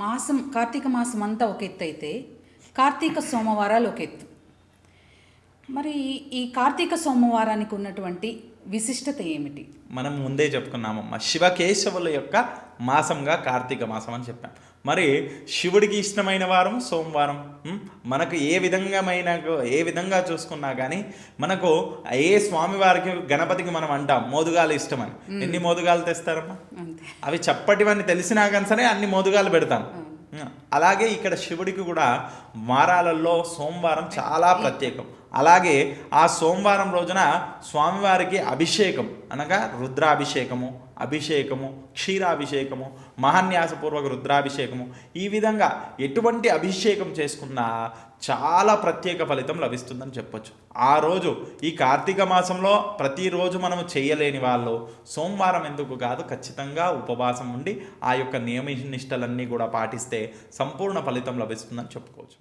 మాసం కార్తీక మాసం అంతా ఒక ఎత్తు అయితే కార్తీక సోమవారాలు ఒక ఎత్తు మరి ఈ కార్తీక సోమవారానికి ఉన్నటువంటి విశిష్టత ఏమిటి? మనం ముందే చెప్పుకున్నామమ్మా శివకేశవుల యొక్క మాసంగా కార్తీక మాసం అని చెప్పాం. మరి శివుడికి ఇష్టమైన వారం సోమవారం? మనకు ఏ విధంగామైన ఏ విధంగా చూసుకున్నా కానీ మనకు ఏ స్వామివారికి గణపతికి మనం అంటాం మోదుగాలు ఇష్టమని. ఎన్ని మోదుగాలు తెస్తారమ్మా? అవి చప్పటివన్నీ తెలిసినా కానీ సరే అన్ని మోదుగాలు పెడతాం. అలాగే ఇక్కడ శివుడికి కూడా వారాలలో సోమవారం చాలా ప్రత్యేకం. అలాగే ఆ సోమవారం రోజున స్వామివారికి అభిషేకం అనగా రుద్రాభిషేకము అభిషేకము క్షీరాభిషేకము మహాన్యాసపూర్వక రుద్రాభిషేకము. ఈ విధంగా ఎటువంటి అభిషేకం చేసుకున్నా చాలా ప్రత్యేక ఫలితం లభిస్తుందని చెప్పొచ్చు. ఆ రోజు ఈ కార్తీక మాసంలో ప్రతిరోజు మనము చేయలేని వాళ్ళు సోమవారం ఎందుకు కాదు ఖచ్చితంగా ఉపవాసం ఉండి ఆ యొక్క నియమ నిష్టలన్నీ కూడా పాటిస్తే సంపూర్ణ ఫలితం లభిస్తుందని చెప్పుకోవచ్చు.